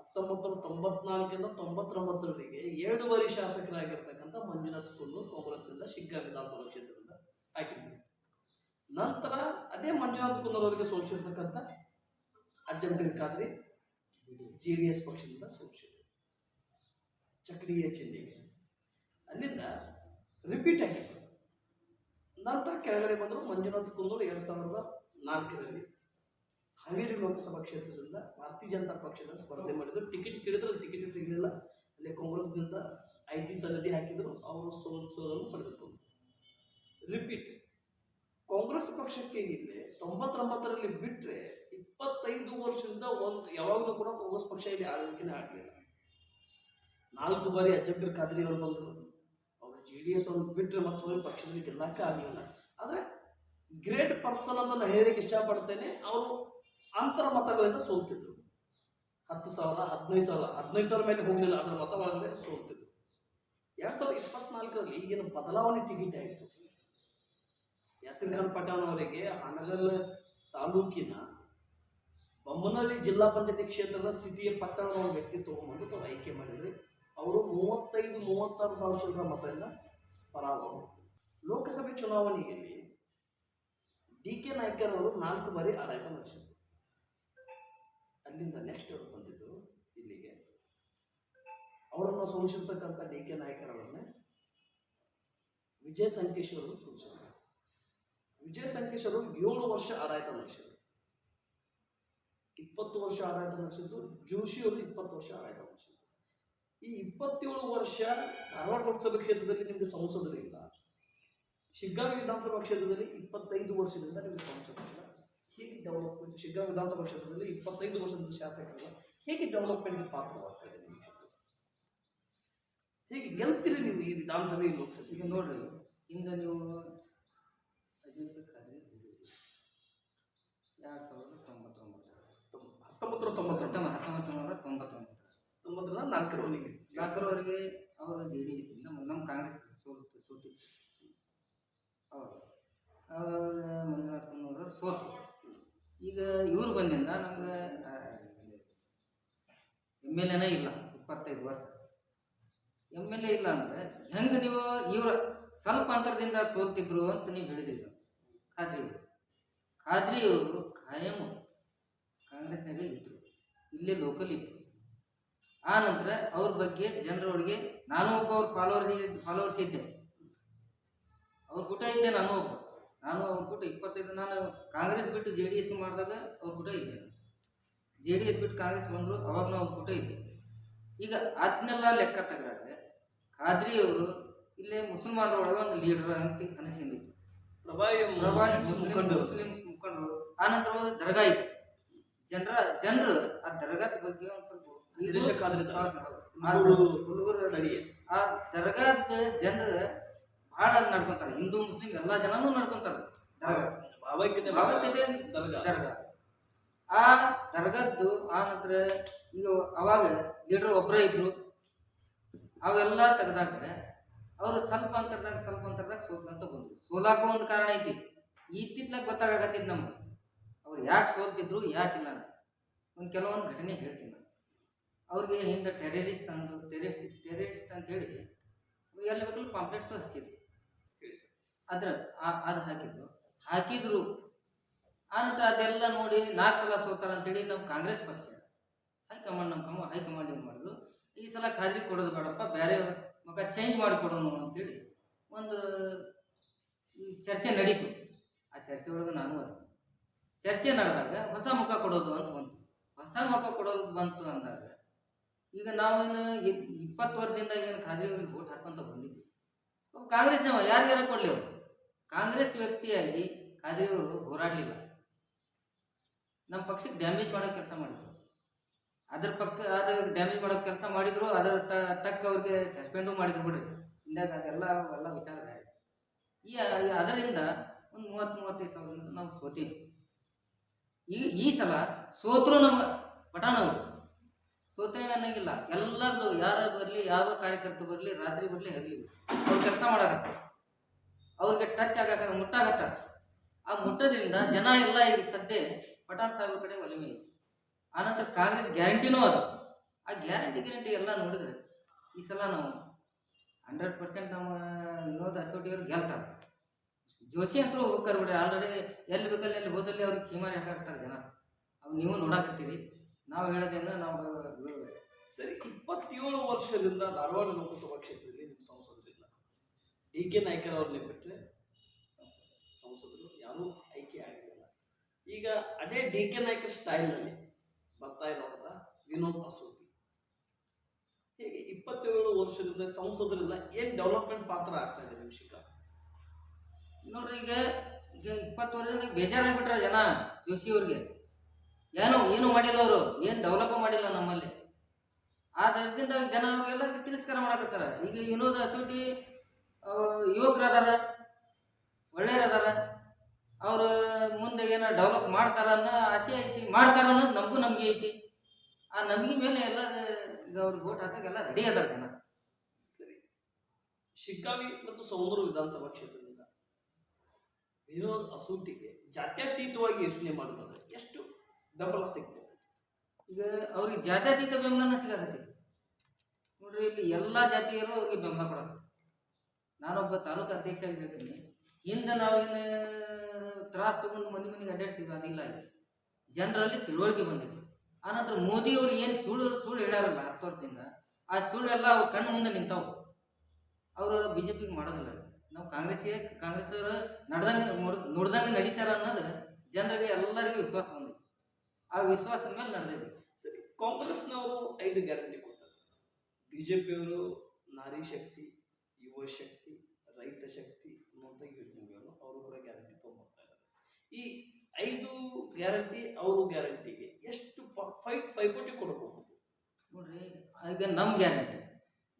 ಹತ್ತೊಂಬತ್ತು ನೂರ ತೊಂಬತ್ನಾಲ್ಕರಿಂದ ತೊಂಬತ್ತೊಂಬತ್ತರವರೆಗೆ ಎರಡೂವರೆ ಶಾಸಕರಾಗಿರ್ತಕ್ಕಂಥ ಮಂಜುನಾಥ್ ಕುಲ್ಲು ಕಾಂಗ್ರೆಸ್ನಿಂದ ಶಿಗ್ಗಾ ವಿಧಾನಸಭಾ ಕ್ಷೇತ್ರದಿಂದ ಹಾಕಿದ್ರು ನಂತರ ಅದೇ ಮಂಜುನಾಥ್ ಸೋಚಿರ್ತಕ್ಕಂಥ ಸೋಲಿಸಿರ್ತಕ್ಕಂಥ Ajjampeer Khadri, J D S ಪಕ್ಷದಿಂದ ಸೋಲಿಸಿದ್ರು. ಚಕ್ರೀಯ ಚಿಹ್ನೆಗೆ ಅಲ್ಲಿಂದ ರಿಪೀಟ್ ಆಗಿತ್ತು. ನಂತರ ಕೆಳಗಡೆ ಬಂದರು ಮಂಜುನಾಥ್ ಕುಂದೂರು ಎರಡು ಸಾವಿರದ ನಾಲ್ಕರಲ್ಲಿ. ಹಾವೇರಿ ಲೋಕಸಭಾ ಕ್ಷೇತ್ರದಿಂದ ಭಾರತೀಯ ಜನತಾ ಪಕ್ಷದ ಸ್ಪರ್ಧೆ ಮಾಡಿದ್ರು. ಟಿಕೆಟ್ ಕೇಳಿದ್ರು ಟಿಕೆಟ್ ಸಿಗಲಿಲ್ಲ. ಅಲ್ಲಿ ಕಾಂಗ್ರೆಸ್ನಿಂದ ಐತಿ ಸಲಹೆ ಹಾಕಿದ್ರು. ಅವರು ಸೋಲ್ ಸೋಲನ್ನು ಪಡೆದುಕೊಂಡ್ರು ರಿಪೀಟ್ ಕಾಂಗ್ರೆಸ್ ಪಕ್ಷಕ್ಕೆ ಇಲ್ಲಿ ತೊಂಬತ್ತೊಂಬತ್ತರಲ್ಲಿ ಬಿಟ್ಟರೆ ಇಪ್ಪತ್ತೈದು ವರ್ಷದಿಂದ ಒಂದು ಯಾವಾಗಲೂ ಕೂಡ ಕಾಂಗ್ರೆಸ್ ಪಕ್ಷ ಇಲ್ಲಿ ಆಳ್ವಿಕೆನೇ ಆಗಲಿಲ್ಲ. ನಾಲ್ಕು ಬಾರಿ ಅಜ್ಜಂಬೀರ್ ಖಾದ್ರಿ ಅವರು ಬಂದರು. ಅವರು ಜೆ ಡಿ ಎಸ್ ಅವ್ರನ್ನ ಬಿಟ್ಟರೆ ಮತ್ತೊಂದು ಪಕ್ಷದಲ್ಲಿ ಗೆಲ್ಲಕ್ಕೆ ಆಗಲಿಲ್ಲ. ಆದರೆ ಗ್ರೇಟ್ ಪರ್ಸನ್ ಅಂತ ನಾನು ಹೇಳಕ್ಕೆ ಇಷ್ಟಪಡ್ತೇನೆ. ಅವರು ಅಂತರ ಮತಗಳಿಂದ ಸೋಲ್ತಿದ್ರು. ಹತ್ತು ಸಾವಿರ, ಹದಿನೈದು ಸಾವಿರ ಹದಿನೈದು ಸಾವಿರ ಮೇಲೆ ಹೋಗಲಿಲ್ಲ ಅದರ ಮತವಾಗಲೇ ಸೋಲ್ತಿದ್ರು. ಎರಡು ಸಾವಿರದ ಇಪ್ಪತ್ನಾಲ್ಕರಲ್ಲಿ ಈಗಿನ ಬದಲಾವಣೆ ಟಿಕೆಟ್ ಆಯಿತು. ಯಾಸಿನ್ ಖಾನ್ ಪಠಾಣ್ ಅವರಿಗೆ ಹಾನಗಲ್ ತಾಲೂಕಿನ ಬೊಮ್ಮನಹಳ್ಳಿ ಜಿಲ್ಲಾ ಪಂಚಾಯತಿ ಕ್ಷೇತ್ರದ ಸಿಟಿಯ ಪಟ್ಟಣದ ಒಂದು ವ್ಯಕ್ತಿ ತಗೊಂಡ್ಬಂದು ತಾವು ಆಯ್ಕೆ ಮಾಡಿದರೆ. ಅವರು ಮೂವತ್ತೈದು, ಮೂವತ್ತಾರು ಸಾವಿರ ಚಿಲ್ಲರ ಮತದಿಂದ ಪರಾಭವ. ಲೋಕಸಭೆ ಚುನಾವಣೆಯಲ್ಲಿ ಡಿ ಕೆ ನಾಯ್ಕರ್ ಅವರು ನಾಲ್ಕು ಬಾರಿ ಆಡಳಿತ ನಡೆಸಿದ್ರು ಅಲ್ಲಿಂದ ನೆಕ್ಸ್ಟ್ ಅವರು ಬಂದಿದ್ದು ಇಲ್ಲಿಗೆ. ಅವರನ್ನು ಸೋಲಿಸಿರ್ತಕ್ಕಂಥ ಡಿ ಕೆ ನಾಯಕರವರನ್ನೇ ವಿಜಯ ಸಂಕೇಶ್ ಅವರು ವಿಜಯ ಸಂಕೇಶ್ ಅವರು ಏಳು ವರ್ಷ ಆದಾಯ ನಡೆಸಿದ್ರು ಇಪ್ಪತ್ತು ವರ್ಷ ಆದಾಯ ಜೋಶಿ ಅವರು ಇಪ್ಪತ್ತು ವರ್ಷ ಆದಾಯ ನಡೆಸಿದ್ರು ಈ ಇಪ್ಪತ್ತೇಳು ವರ್ಷ ಧಾರವಾಡ ಲೋಕಸಭಾ ಕ್ಷೇತ್ರದಲ್ಲಿ ನಿಮಗೆ ಸಂಸದರು ಇಲ್ಲ. ಶಿಗ್ಗಾವಿ ವಿಧಾನಸಭಾ ಕ್ಷೇತ್ರದಲ್ಲಿ ಇಪ್ಪತ್ತೈದು ವರ್ಷದಿಂದ ನಿಮಗೆ ಸಂಸದರಿಲ್ಲ ಹೇಗೆ ಡೆವಲಪ್ಮೆಂಟ್ ಶಿಗ್ಗಾವಿ ವಿಧಾನಸಭಾ ಕ್ಷೇತ್ರದಲ್ಲಿ ಇಪ್ಪತ್ತೈದು ವರ್ಷದಿಂದ ಶಾಸಕರು ಹೇಗೆ ಡೆವಲಪ್ಮೆಂಟ್ಗೆ ಪಾತ್ರವಾಗ್ತಾ ಇದೆ ನಿಮ್ಮ ಕ್ಷೇತ್ರ ಹೇಗೆ ಗೆಲ್ತೀರಿ ನೀವು ಈ ವಿಧಾನಸಭೆ ಲೋಕಸಭೆ ಈಗ ನೋಡ್ರಿ ಹಿಂದೆ ನೀವು ಖಾದ್ರಿ ಎರಡು ಸಾವಿರದ ತೊಂಬತ್ತೊಂಬತ್ತು ಹತ್ತೊಂಬತ್ತು ನೂರ ತೊಂಬತ್ತೊಂಬತ್ತು ಹತ್ತೊಂಬತ್ತು ಹತ್ತೊಂಬತ್ತು ನೂರ ತೊಂಬತ್ತೊಂಬತ್ತು ತೊಂಬತ್ತರ ನಾಲ್ಕರವರೆಗೆ ನಾಲ್ಕರವರೆಗೆ ಅವರು ಜೆ ಡಿ ನಮ್ಮ ನಮ್ಮ ಕಾಂಗ್ರೆಸ್ ಸೋತು ಸೋತಿತ್ತು ಹೌದು ಅವಾಗ ಮಂಜುನಾಥ್ ಅವರು ಸೋತು. ಈಗ ಇವ್ರು ಬಂದಿಂದ ನಮ್ಗೆ ಎಂ ಎಲ್ ಎನೇ ಇಲ್ಲ, ಇಪ್ಪತ್ತೈದು ವರ್ಷ. ಎಂ ಎಲ್ ಎ ಇಲ್ಲ ಅಂದರೆ ಹೆಂಗೆ ನೀವು ಇವ್ರ ಸ್ವಲ್ಪ ಅಂತರದಿಂದ ಸೋಲ್ತಿದ್ರು ಅಂತ ನೀವು ಹೇಳಿದಿಲ್ಲ. ಖಾದ್ರಿ ಖಾದ್ರಿ ಅವರು ಖಾಯಂ ಕಾಂಗ್ರೆಸ್ನಾಗ ಇದ್ರು. ಇಲ್ಲೇ ಲೋಕಲ್ ಇತ್ತು ಆ ನಂತರ ಅವ್ರ ಬಗ್ಗೆ ಜನರೊಳಗೆ ನಾನು ಒಬ್ಬ ಅವ್ರ ಫಾಲೋವರ್ ಫಾಲೋವರ್ಸ್ ಇದ್ದೆ. ಅವ್ರ ಕೂಟ ಇದ್ದೆ ನಾನು ಒಬ್ಬ. ನಾನು ಅವ್ರ ಕೂಟ ಇಪ್ಪತ್ತೈದು ನಾನು ಕಾಂಗ್ರೆಸ್ ಬಿಟ್ಟು ಜೆ ಡಿ ಎಸ್ ಮಾಡಿದಾಗ ಅವ್ರ ಕೂಟ ಇದ್ದೆ. ಜೆ ಡಿ ಎಸ್ ಬಿಟ್ಟು ಕಾಂಗ್ರೆಸ್ ಬಂದರು ಅವಾಗ ನಾವು ಕೂಟ ಇದ್ದೆ. ಈಗ ಅದನ್ನೆಲ್ಲ ಲೆಕ್ಕ ತಗೊಂಡ್ರೆ ಖಾದ್ರಿ ಅವರು ಇಲ್ಲೇ ಮುಸಲ್ಮಾನರ ಒಳಗೆ ಒಂದು ಲೀಡರ್ ಅಂತ ಅನಿಸ್ಕೊಂಡಿತ್ತು. ಪ್ರಭಾವಿ ಪ್ರಭಾವಿ ಮುಸ್ಲಿಮ್ಸ್ ಮುಸ್ಲಿಂ ಮುಖಂಡರು. ಆನಂತರ ಆ ನಂತರ ದರ್ಗಾ ಇತ್ತು. ಜನರ ಜನರು ಆ ದರ್ಗಾದ ಬಗ್ಗೆ ಒಂದು ಸ್ವಲ್ಪ ಆ ದರ್ಗಾದ ಜನರು ಬಹಳ ನಡ್ಕೊಂತಾರೆ. ಹಿಂದೂ ಮುಸ್ಲಿಂ ಎಲ್ಲಾ ಜನನೂ ನಡ್ಕೊಂತಾರೆ. ದರ್ಗಾ. ದರ್ಗಾ. ಆ ದರ್ಗದ್ದು ಆ ನಂತರ ಈಗ ಅವಾಗ ಲೀಡರ್ ಒಬ್ಬರೇ ಇದ್ರು. ಅವೆಲ್ಲ ತೆಗ್ದಾಕ್ರೆ ಅವರು ಸ್ವಲ್ಪ ಅಂತರದಾಗ ಸ್ವಲ್ಪ ಅಂತರದಾಗ ಸೋತ್ಕಂತ ಬಂದ್ರು. ಸೋಲಾಕ ಒಂದು ಕಾರಣ ಐತಿ. ಇತ್ತಿತ್ಲಾಗ ಗೊತ್ತಾಗತ್ತಿದ್ ನಮ್ಗೆ. ಅವ್ರು ಯಾಕೆ ಸೋಲ್ತಿದ್ರು ಯಾಕಿಲ್ಲ ಅಂತ. ಒಂದು ಕೆಲವೊಂದು ಘಟನೆ ಹೇಳ್ತೀನಿ ನಾನು. ಅವ್ರಿಗೆ ಹಿಂದೆ ಟೆರರಿಸ್ಟ್ ಅಂದು ಟೆರರಿಸ್ಟ್ ಟೆರರಿಸ್ಟ್ ಅಂತ ಹೇಳಿ ಎಲ್ಲಿ ಬೇಕಲ್ಲಿ ಪಾಂಪ್ಲೆಟ್ಸು ಹಚ್ಚಿದ್ರು. ಅದ್ರ ಅದು ಹಾಕಿದ್ರು. ಹಾಕಿದ್ರು. ಆನಂತರ ಅದೆಲ್ಲ ನೋಡಿ ನಾಲ್ಕು ಸಲ ಸೋತಾರ ಅಂತೇಳಿ ನಮ್ಮ ಕಾಂಗ್ರೆಸ್ ಪಕ್ಷ, ಹೈಕಮಾಂಡ್ ನಮ್ಮ ಕಮ್ಮ ಹೈಕಮಾಂಡ್ ಏನು ಮಾಡಿದ್ರು ಈ ಸಲ ಖಾದ್ರಿ ಕೊಡೋದು ಬೇಡಪ್ಪ ಬೇರೆ ಮಗ ಚೇಂಜ್ ಮಾಡಿ ಕೊಡೋಣ ಅಂತೇಳಿ ಒಂದು ಈ ಚರ್ಚೆ ನಡೀತು. ಆ ಚರ್ಚೆ ಒಳಗೆ ನಾನು ಅದು. ಚರ್ಚೆ ನಡೆದಾಗ ಹೊಸ ಮುಖ ಕೊಡೋದು ಅಂತ ಬಂತು. ಹೊಸ ಮುಖ ಕೊಡೋದು ಬಂತು ಅಂದಾಗ ಈಗ ನಾವೇನು ಇ- ಇಪ್ಪತ್ತು ವರ್ಷದಿಂದ ಏನು ಖಾದ್ರಿ ಅವ್ರಿಗೆ ಓಟ್ ಹಾಕೊಂತ ಬಂದಿದ್ವಿ. ಕಾಂಗ್ರೆಸ್ನವ, ಯಾರಿಗಾರ ಕೊಡಲಿ ಅವರು? ಕಾಂಗ್ರೆಸ್ ವ್ಯಕ್ತಿಯಾಗಿ ಖಾದ್ರಿ ಅವರು ಹೋರಾಡಲಿಲ್ಲ. ನಮ್ಮ ಪಕ್ಷಕ್ಕೆ ಡ್ಯಾಮೇಜ್ ಮಾಡೋ ಕೆಲಸ ಮಾಡಿದ್ರು. ಅದ್ರ ಪಕ್ಕ ಅದ ಡ್ಯಾಮೇಜ್ ಮಾಡೋ ಕೆಲಸ ಮಾಡಿದ್ರು, ಅದರ ತಕ್ಕ ಅವ್ರಿಗೆ ಸಸ್ಪೆಂಡು ಮಾಡಿದ್ರು ಬಿಡ್ರಿ. ಇಂಡಿಯಾಗ ಅದೆಲ್ಲ ಎಲ್ಲ ವಿಚಾರ ಈ ಅದರಿಂದ ಒಂದು ಮೂವತ್ತು, ಮೂವತ್ತೈದು ಸಾವಿರದಿಂದ ನಾವು ಸೋತೀವಿ ಈ ಈ ಸಲ ಸೋತರು ನಮ್ಮ ಪಠಾಣವರು ಸೋತೇವೆ ಅನ್ನಂಗಿಲ್ಲ. ಎಲ್ಲರದು ಯಾರು ಬರಲಿ, ಯಾವ ಕಾರ್ಯಕರ್ತ ಬರಲಿ, ರಾತ್ರಿ ಬರಲಿ, ಹಗಲಿ. ಅವ್ರು ಕೆಲಸ ಮಾಡಾಕತ್ತಾರ. ಅವ್ರಿಗೆ ಟಚ್ ಆಗಾಕ ಮುಟ್ಟಾಗತ್ತ. ಆ ಮುಟ್ಟೋದ್ರಿಂದ ಜನ ಎಲ್ಲ ಈಗ ಸದ್ಯ ಪಠಾಣ್ ಸಾಹೇಬ್ ಕಡೆ ಒಲಿಮೆ ಐತಿ. ಆನಂತರ ಕಾಂಗ್ರೆಸ್ ಗ್ಯಾರಂಟಿನೂ ಅದು. ಆ ಗ್ಯಾರಂಟಿ ಗ್ಯಾರಂಟಿ ಎಲ್ಲ ನೋಡಿದ್ರೆ ಈ ಸಲ ನಾವು ಹಂಡ್ರೆಡ್ ಪರ್ಸೆಂಟ್ ನಮ್ಮ ವಿನೋದ್ ಅಸೋಟಿಯವ್ರು ಗೆಲ್ತಾರೆ. ಜೋಶಿ ಅಂತೂ ಹೋಗ್ತಾರೆ ಬಿಡ್ರಿ ಆಲ್ರೆಡಿ ಎಲ್ಲಿ ಬೇಕಲ್ಲಿ ಎಲ್ಲಿ ಹೋದಲ್ಲಿ ಅವ್ರಿಗೆ ಚೀಮಾರಿ ಹಾಕಾಕ್ತಾರೆ ಜನ. ಅವ್ರು ನೀವು ನೋಡಾಕತ್ತೀರಿ. ನಾವು ಹೇಳೋದೇನು ನಾವು ಸರಿ, ಇಪ್ಪತ್ತೇಳು ವರ್ಷದಿಂದ ಧಾರವಾಡ ಲೋಕಸಭಾ ಕ್ಷೇತ್ರದಲ್ಲಿ ನಿಮ್ಮ ಸಂಸದರಿಲ್ಲ ಡಿ ಕೆ ನಾಯ್ಕರ್ ಅವ್ರನ್ನೇ ಬಿಟ್ಟರೆ ಸಂಸದರು ಯಾರೂ ಆಯ್ಕೆ ಆಗಿರಲಿಲ್ಲ ಈಗ ಅದೇ ಡಿ ಕೆ ನಾಯ್ಕರ್ ಸ್ಟೈಲ್ನಲ್ಲಿ ಬರ್ತಾ ಇರೋವಂಥ ವಿನೋದ್ ಅಸೋತಿ ಹೀಗೆ ಇಪ್ಪತ್ತೇಳು ವರ್ಷದಿಂದ ಸಂಸದರಿಂದ ಏನು ಡೆವಲಪ್ಮೆಂಟ್ ಪಾತ್ರ ಆಗ್ತಾ ಇದೆ ನಿಮ್ಮ ನೋಡ್ರಿ, ಈಗ ಈಗ ಇಪ್ಪತ್ತು ವರ್ಷದಿಂದ ಬೇಜಾರಾಗ್ಬಿಟ್ರ ಜನ ಜೋಶಿ ಅವ್ರಿಗೆ. ಏನು ಏನು ಮಾಡಿಲ್ಲ ಅವರು, ಏನು ಡೆವಲಪ್ ಮಾಡಿಲ್ಲ ನಮ್ಮಲ್ಲಿ. ಆ ಜನ ಅವರಿಗೆಲ್ಲ ತಿರಸ್ಕಾರ ಮಾಡಕತ್ತಾರ. ಈಗ ವಿನೋದ್ ಅಸೋಟಿ ಯುವಕರು ಅದಾರ ಒಳ್ಳೆಯರದಾರ ಅವರು ಮುಂದೆ ಏನೋ ಡೆವಲಪ್ ಮಾಡ್ತಾರ ಅನ್ನೋ ಆಸೆ ಐತಿ. ಮಾಡ್ತಾರ ಅನ್ನೋದು ನಮಗೂ ನಮಗೆ ಐತಿ. ಆ ನಂಬಿಕೆ ಮೇಲೆ ಎಲ್ಲ ಈಗ ಅವ್ರಿಗೆ ವೋಟ್ ಹಾಕಕ್ಕೆಲ್ಲ ರೆಡಿ ಅದಾರ ಜನ. ಸರಿ. ಶಿಗ್ಗಾವಿ ಮತ್ತು ಸೌಂದೂರು ವಿಧಾನಸಭಾ ಕ್ಷೇತ್ರದಿಂದ ವಿನೋದ್ ಅಸೂಟಿಗೆ ಜಾತ್ಯತೀತವಾಗಿ ಯೋಚನೆ ಮಾಡೋದಾದ್ರೆ ಎಷ್ಟು ಬೆಂಬಲ ಸಿಗ್ತದೆ? ಈಗ ಅವ್ರಿಗೆ ಜಾತ್ಯತೀತ ಬೆಂಬಲನ ಸಿಗತ್ತೆ ನೋಡ್ರಿ ಇಲ್ಲಿ ಎಲ್ಲ ಜಾತಿಯರು ಅವ್ರಿಗೆ ಬೆಂಬಲ ಕೊಡಕ್ಕೆ ನಾನೊಬ್ಬ ತಾಲೂಕು ಅಧ್ಯಕ್ಷ ಆಗಿ ಹಿಂದೆ ನಾವೇನು ತ್ರಾಸ ತಗೊಂಡು ಮನೆ ಮನೆಗೆ ಅಡ್ಡಾಡ್ತೀವಿ, ಅದಿಲ್ಲ ಜನರಲ್ಲಿ ತಿಳುವಳಿಕೆ ಬಂದಿದೆ. ಆನಂತರ ಮೋದಿ ಅವ್ರು ಏನು ಸುಳ್ಳು ಸುಳ್ಳು ಹೇಳ್ಯಾರಲ್ಲ ಹತ್ತು ವರ್ಷದಿಂದ ಆ ಸುಳ್ಳೆಲ್ಲ ಅವ್ರ ಕಣ್ಣು ಮುಂದೆ ನಿಂತಾವು. ಅವರು ಬಿ ಜೆ ಪಿಗೆ ಮಾಡೋದಿಲ್ಲ ನಾವು ಕಾಂಗ್ರೆಸ್ಗೆ ಕಾಂಗ್ರೆಸ್ ಅವರು ನಡ್ದಂಗೆ ನೋಡ್ದಂಗೆ ನಡೀತಾರ ಅನ್ನೋದು ಜನರಿಗೆ ಎಲ್ಲರಿಗೂ ವಿಶ್ವಾಸ ಬಂದಿದೆ. ಆ ವಿಶ್ವಾಸದ ಮೇಲೆ ನಡೆದಿದೆ. ಸರಿ, ಕಾಂಗ್ರೆಸ್ನವರು ಐದು ಗ್ಯಾರಂಟಿ ಜೆ ಪಿಯವರು ನಾರಿ ಶಕ್ತಿ, ಯುವ ಶಕ್ತಿ ರೈತ ಶಕ್ತಿ ಅನ್ನುವಂಥ ಯೋಜನೆಗಳನ್ನು ಅವರು ಕೂಡ ಗ್ಯಾರಂಟಿ ತೊಗೊಂಡ್ಬರ್ತಾ ಇದ್ದಾರೆ. ಈ ಐದು ಗ್ಯಾರಂಟಿ ಅವರು ಗ್ಯಾರಂಟಿಗೆ ಎಷ್ಟು ಫೈವ್ ಪೈಪೋಟಿ ಕೊಡಬಹುದು ನೋಡ್ರಿ, ಈಗ ನಮ್ಮ ಗ್ಯಾರಂಟಿ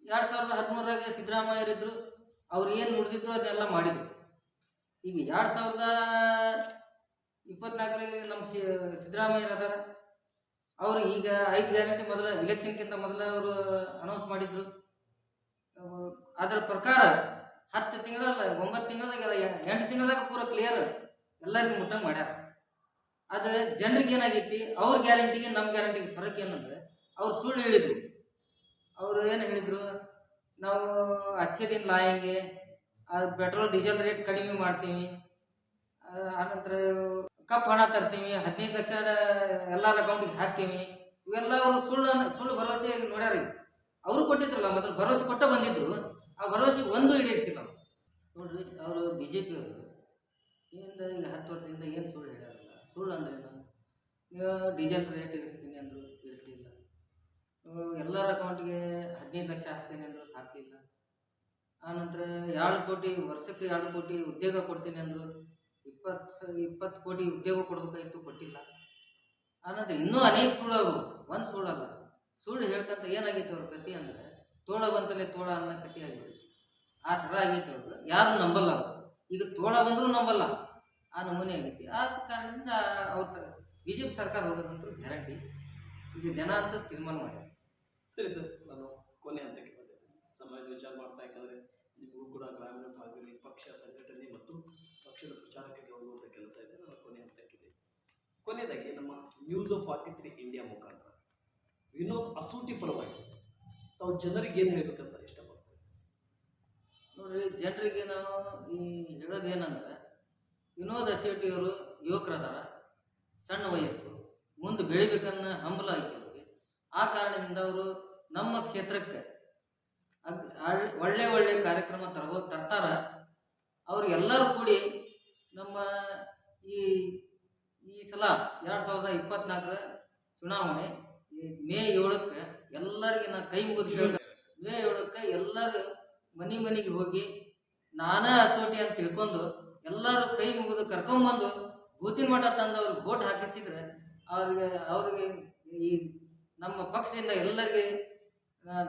ಎರಡು ಸಾವಿರದ ಹದಿಮೂರಾಗ ಸಿದ್ದರಾಮಯ್ಯರಿದ್ರು ಅವ್ರು ಏನು ನುಡಿದಿದ್ರು ಅದನ್ನೆಲ್ಲ ಮಾಡಿದ್ರು. ಈಗ ಎರಡು ಸಾವಿರದ ಇಪ್ಪತ್ನಾಲ್ಕರಾಗ ನಮ್ಮ ಸಿ ಅದಾರ. ಅವರು ಈಗ ಐದು ಗ್ಯಾರಂಟಿ ಮೊದಲ ಇಲೆಕ್ಷನ್ಗಿಂತ ಮೊದಲ ಅವರು ಅನೌನ್ಸ್ ಮಾಡಿದ್ರು. ಅದರ ಪ್ರಕಾರ ಹತ್ತು ತಿಂಗಳಲ್ಲ, ಒಂಬತ್ತು ತಿಂಗಳದಾಗ ಎಂಟು ತಿಂಗಳದಾಗ ಪೂರ ಕ್ಲಿಯರ್ ಎಲ್ಲರಿಗೂ ಮುಟ್ಟಂಗೆ ಮಾಡ್ಯಾರ. ಆದರೆ ಜನರಿಗೆ ಏನಾಗೈತಿ, ಅವ್ರ ಗ್ಯಾರಂಟಿಗೆ ನಮ್ಮ ಗ್ಯಾರಂಟಿಗೆ ಫರಕ್ ಏನಂದ್ರೆ, ಅವ್ರು ಸುಳ್ಳು ಹೇಳಿದ್ರು. ಅವರು ಏನು ಹೇಳಿದ್ರು, ನಾವು ದಿನ ಲಾಯಂಗೆ ಅದು ಪೆಟ್ರೋಲ್ ಡೀಸೆಲ್ ರೇಟ್ ಕಡಿಮೆ ಮಾಡ್ತೀವಿ. ಆನಂತರ ಕಪ್ ಹಣ ತರ್ತೀವಿ, ಹದಿನೈದು ಲಕ್ಷ ಎಲ್ಲರ ಅಕೌಂಟಿಗೆ ಹಾಕ್ತೀವಿ. ಇವೆಲ್ಲ ಅವರು ಸುಳ್ಳು ಸುಳ್ಳು ಭರವಸೆ ನೋಡ್ಯಾರ. ಅವರು ಕೊಟ್ಟಿದ್ರಲ್ಲ, ಮೊದಲು ಭರವಸೆ ಕೊಟ್ಟ ಬಂದಿದ್ರು. ಆ ಭರವಸೆ ಒಂದು ಈಡೇರಿಸಿಲ್ಲ ಅವರು. ನೋಡ್ರಿ, ಅವರು ಬಿ ಜೆ ಪಿ ಅವರು. ಏನಿಂದ ಈಗ ಹತ್ತು ವರ್ಷದಿಂದ ಏನು ಸುಳ್ಳು ಹೇಳ್ಯಾರಲ್ಲ ಸುಳ್ಳು ಅಂದ್ರೆ ನೀವು ಡೀಸೆಲ್ ರೇಟ್ ಇರಿಸ್ತೀನಿ ಅಂದರು ಇಳಿಸಲಿಲ್ಲ ಎಲ್ಲರ ಅಕೌಂಟ್ಗೆ ಹದಿನೈದು ಲಕ್ಷ ಹಾಕ್ತೀನಿ ಅಂದರು ಹಾಕಲಿಲ್ಲ. ಆನಂತರ ಎರಡು ಕೋಟಿ, ವರ್ಷಕ್ಕೆ ಎರಡು ಕೋಟಿ ಉದ್ಯೋಗ ಕೊಡ್ತೀನಿ ಅಂದರು ಇಪ್ಪತ್ತು ಇಪ್ಪತ್ತು ಕೋಟಿ ಉದ್ಯೋಗ ಕೊಡಬೇಕಾಗಿತ್ತು ಕೊಟ್ಟಿಲ್ಲ. ಆನಂತರ ಇನ್ನೂ ಅನೇಕ ಸುಳ್ಳು ಒಂದು ಸುಳ್ಳಲ್ಲ ಸುಳ್ಳು ಹೇಳ್ತಂತ ಏನಾಗಿತ್ತು ಅವ್ರ ಕತಿ ಅಂದರೆ ತೋಳ ಬಂತಲೇ ತೋಳ ಅನ್ನೋ ಕಥೆ ಆಗಿಬಿಡುತ್ತೆ ಆ ಥರ ಆಗೈತೆ ಅವ್ರದ್ದು ಯಾರು ನಂಬಲ್ಲ ಇದು ತೋಳ ಬಂದರೂ ನಂಬಲ್ಲ. ಆ ನಮೂನೆ ಆಗೈತಿ. ಆ ಕಾರಣದಿಂದ ಅವ್ರ ಸರ್ ಬಿ ಜೆ ಪಿ ಸರ್ಕಾರ ಹೋಗೋದಂತೂ ಗ್ಯಾರಂಟಿ. ಈಗ ಜನ ಅಂತ ತೀರ್ಮಾನ ಮಾಡ್ಯಾರ. ಸರಿ ಸರ್, ನಾನು ಕೊನೆ ಹಂತಕ್ಕೆ ಬಂದೆ. ಸಮಾಜದ ವಿಚಾರ ಮಾಡ್ತಾ ಯಾಕಂದರೆ ನಿಮಗೂ ಕೂಡ ಗ್ರಾಮೀಣ ಭಾಗದಲ್ಲಿ ಪಕ್ಷ, ಸಂಘಟನೆ ಮತ್ತು ಪಕ್ಷದ ಪ್ರಚಾರಕ್ಕೆ ಹೋಗುವಂಥ ಕೆಲಸ ಇದೆ. ನಾನು ಕೊನೆ ಹಂತಕ್ಕಿದೆ ಕೊನೆಯದಾಗಿ ನಮ್ಮ news of forty three India ಮುಖಾಂತರ. ವಿನೋದ್ ಅಸೂಟಿ ಪರವಾಗಿ ತಾವು ಜನರಿಗೆ ಏನು ಹೇಳ್ಬೇಕಂತ ಇಷ್ಟಪಡ್ತೀವಿ ನೋಡ್ರಿ ಜನರಿಗೆ ನಾವು ಈ ಹೇಳೋದು ಏನಂದ್ರೆ, ವಿನೋದ್ ಅಶೆಟ್ಟಿಯವರು ಯುವಕರದಾರ, ಸಣ್ಣ ವಯಸ್ಸು, ಮುಂದೆ ಬೆಳಿಬೇಕನ್ನ ಹಂಬಲ ಐತಿ ಅವ್ರಿಗೆ. ಆ ಕಾರಣದಿಂದ ಅವರು ನಮ್ಮ ಕ್ಷೇತ್ರಕ್ಕೆ ಒಳ್ಳೆ ಒಳ್ಳೆ ಕಾರ್ಯಕ್ರಮ ತರಬೋ ತರ್ತಾರ. ಅವ್ರಿಗೆಲ್ಲರೂ ಕೂಡಿ ನಮ್ಮ ಈ ಈ ಸಲ ಎರಡು ಸಾವಿರದ ಇಪ್ಪತ್ನಾಲ್ಕರ ಚುನಾವಣೆ ಮೇ ಏಳಕ್ಕೆ ಎಲ್ಲರಿಗೆ ನಾ ಕೈ ಮುಗಿದು ಕೇಳ್ಕ ಹೇಳಕ್ಕೆ ಎಲ್ಲರೂ ಮನೆ ಮನೆಗೆ ಹೋಗಿ ನಾನೇ ಅಸೋಟಿ ಅಂತ ತಿಳ್ಕೊಂಡು ಎಲ್ಲರೂ ಕೈ ಮುಗಿದು ಕರ್ಕೊಂಬಂದು ಬೂತಿನ ಮಠ ತಂದು ಅವ್ರಿಗೆ ಬೋಟ್ ಹಾಕಿಸಿದ್ರೆ ಅವ್ರಿಗೆ ಅವ್ರಿಗೆ ಈ ನಮ್ಮ ಪಕ್ಷದಿಂದ ಎಲ್ಲರಿಗೆ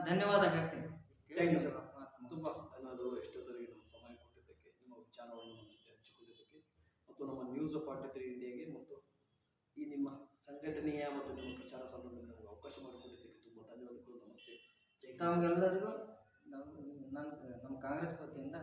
ಧನ್ಯವಾದ ಹೇಳ್ತೀನಿ. ಥ್ಯಾಂಕ್ ಯು ಸರ್ ತುಂಬ ಧನ್ಯವಾದಗಳು. ಎಷ್ಟೊತ್ತವರೆಗೆ ನಮ್ಮ ಸಮಯ ಕೊಟ್ಟಿದ್ದಕ್ಕೆ ನಿಮ್ಮ ವಿಚಾರವನ್ನು ನಮ್ಮ ಜೊತೆ ಹಂಚಿಕೊಂಡಿದ್ದಕ್ಕೆ ಮತ್ತು ನಮ್ಮ ನ್ಯೂಸ್ ಫಾರ್ಟಿ ತ್ರೀ ಇಂಡಿಯಾಗೆ ಮತ್ತು ಈ ನಿಮ್ಮ ಸಂಘಟನೆಯ ಮತ್ತು ನಿಮ್ಮ ಪ್ರಚಾರ ಸಂದರ್ಭದಲ್ಲಿ ನಮಗೆ ಅವಕಾಶ ಮಾಡಿಕೊಟ್ಟಿದ್ದಕ್ಕೆ ತುಂಬ ತಮಗೆಲ್ಲರಿಗೂ ನಮ್ಮ ನನ್ನ ನಮ್ಮ ಕಾಂಗ್ರೆಸ್ ವತಿಯಿಂದ